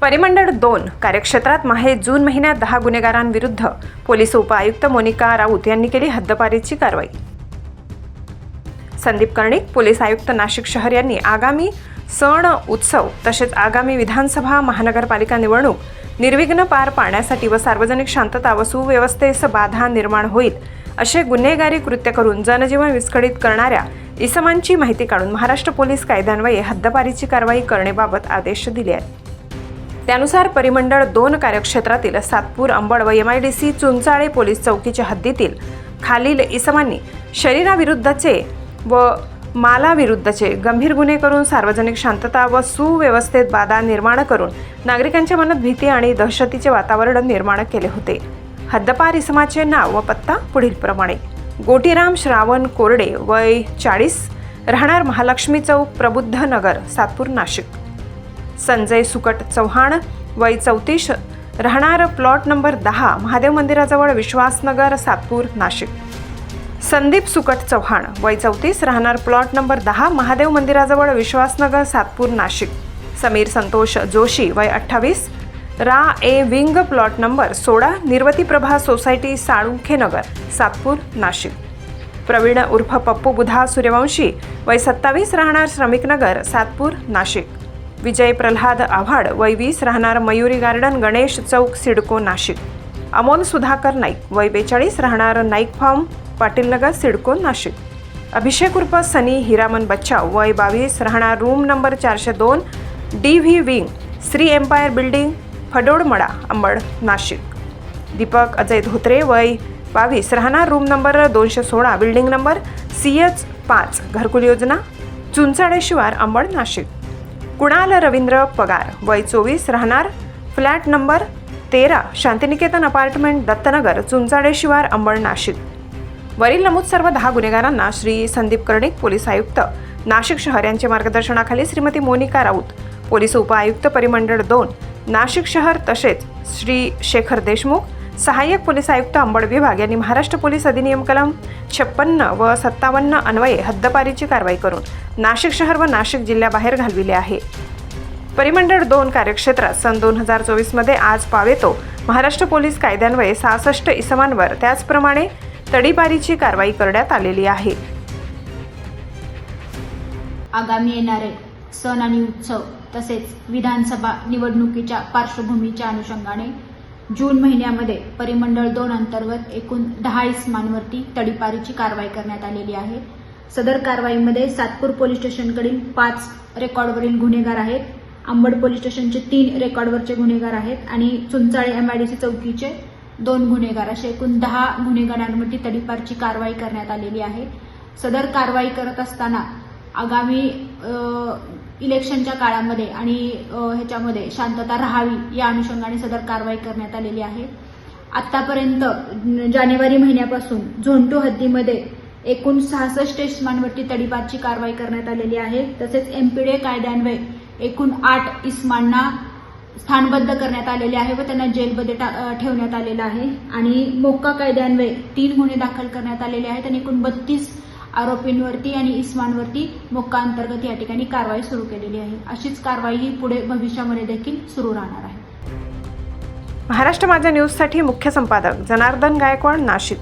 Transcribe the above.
परिमंडळ दोन कार्यक्षेत्रात माहे जून महिन्यात दहा गुन्हेगारांविरुद्ध पोलीस उपआयुक्त मोनिका राऊत यांनी केली हद्दपारीची कारवाई. संदीप कर्णिक पोलीस आयुक्त नाशिक शहर यांनी आगामी सण उत्सव तसेच आगामी विधानसभा महानगरपालिका निवडणूक निर्विघ्न पार पाडण्यासाठी व सार्वजनिक शांतता व सुव्यवस्थेस बाधा निर्माण होईल असे गुन्हेगारी कृत्य करून जनजीवन विस्कळीत करणाऱ्या इसमांची माहिती काढून महाराष्ट्र पोलीस कायद्यान्वये हद्दपारीची कारवाई करण्याबाबत आदेश दिले आहेत. त्यानुसार परिमंडळ दोन कार्यक्षेत्रातील सातपूर अंबड व M I D C Chunchale police चौकीच्या हद्दीतील खालील इसमांनी शरीराविरुद्धचे व मालाविरुद्धचे गंभीर गुन्हे करून सार्वजनिक शांतता व सुव्यवस्थेत बाधा निर्माण करून नागरिकांच्या मनात भीती आणि दहशतीचे वातावरण निर्माण केले होते. हद्दपार इसमाचे नाव व पत्ता पुढीलप्रमाणे. गोटीराम श्रावण कोरडे वय चाळीस राहणार महालक्ष्मी चौक प्रबुद्ध नगर सातपूर नाशिक. संजय सुकट चव्हाण वय चौतीस राहणार प्लॉट नंबर दहा महादेव मंदिराजवळ विश्वासनगर सातपूर नाशिक. संदीप सुकट चव्हाण वय चौतीस राहणार प्लॉट नंबर दहा महादेव मंदिराजवळ विश्वासनगर सातपूर नाशिक. समीर संतोष जोशी वय अठ्ठावीस रा ए विंग प्लॉट नंबर सोळा निर्वती प्रभा सोसायटी साळुंखे नगर सातपूर नाशिक. प्रवीण उर्फ पप्पू बुधा सूर्यवंशी वय सत्तावीस राहणार श्रमिक नगर सातपूर नाशिक. विजय प्रल्हाद आव्हाड वय वीस राहणार मयुरी गार्डन गणेश चौक सिडको नाशिक. अमोल सुधाकर नाईक वय बेचाळीस राहणार नाईक फार्म पाटील नगर सिडको नाशिक. अभिषेक उर्फ सनी हिरामन बच्चाव वय बावीस राहणार रूम नंबर चारशे दोन D V wing Shri empire building फडोडमडा Ambad Nashik Deepak Ajay Dhotre वय बावीस राहणार रूम नंबर दोनशे सोळा बिल्डिंग नंबर सी एच पाच घरकुल योजना चुंचाडेशिवार अंबड नाशिक कुणाल रवींद्र पगार वय चोवीस राहणार फ्लॅट नंबर तेरा शांतिनिकेतन अपार्टमेंट दत्तनगर चुंचाडेशिवार अंबड नाशिक वरील नमूद सर्व दहा गुन्हेगारांना श्री संदीप कर्णिक पोलीस आयुक्त नाशिक शहर यांच्या मार्गदर्शनाखाली श्रीमती मोनिका राऊत पोलीस उपआयुक्त परिमंडळ दोन नाशिक शहर तसेच श्री शेखर देशमुख सहाय्यक पोलीस आयुक्त अंबड विभाग यांनी महाराष्ट्र पोलीस अधिनियम कलम छप्पन्न व सत्तावन्न अन्वये हद्दपारीची कारवाई करून नाशिक शहर व नाशिक जिल्ह्याबाहेर घालविले आहे. परिमंडळ दोन कार्यक्षेत्रात सन दोन हजार चोवीसमध्ये आज पावेतो महाराष्ट्र पोलीस कायद्यान्वये सहासष्ट इसमांवर त्याचप्रमाणे तडीपारीची कारवाई करण्यात आलेली आहे. आगामी येणारे सण आणि उत्सव तसेच विधानसभा निवडणुकीच्या पार्श्वभूमीच्या अनुषंगाने जून महिन्यामध्ये परिमंडळ दोन अंतर्गत एकूण दहा इसमांवरती तडीपारीची कारवाई करण्यात आलेली आहे. सदर कारवाईमध्ये सातपूर पोलीस स्टेशनकडील पाच रेकॉर्डवरील गुन्हेगार आहेत. अंबड पोलीस स्टेशनचे तीन रेकॉर्डवरचे गुन्हेगार आहेत आणि चुंचाळे एमआयडीसी चौकीचे दोन गुन्हेगार. असे एकूण दहा गुन्हेगारांवरती तडीपारची कारवाई करण्यात आलेली आहे. सदर कारवाई करत असताना आगामी इलेक्शनच्या काळामध्ये आणि ह्याच्यामध्ये शांतता राहावी या अनुषंगाने सदर कारवाई करण्यात आलेली आहे. आतापर्यंत जानेवारी महिन्यापासून झोंटो हद्दीमध्ये एकूण सहासष्ट इस्मांवरती तडीपारची कारवाई करण्यात आलेली आहे. तसेच एमपीडे कायद्यान्वये एकूण आठ इस्मांना स्थानबद्ध करण्यात आलेले आहे व त्यांना जेलमध्ये टा- ठेवण्यात आलेलं आहे. आणि मोक्का कायद्यान्वये तीन गुन्हे दाखल करण्यात आलेले आहेत आणि एकूण बत्तीस आरोपींवरती आणि इस्मांवरती मोक्का अंतर्गत या ठिकाणी कारवाई सुरू केलेली आहे. अशीच कारवाई ही पुढे भविष्यामध्ये देखील सुरू राहणार आहे. महाराष्ट्र माझ्या न्यूजसाठी मुख्य संपादक जनार्दन गायकवाड नाशिक.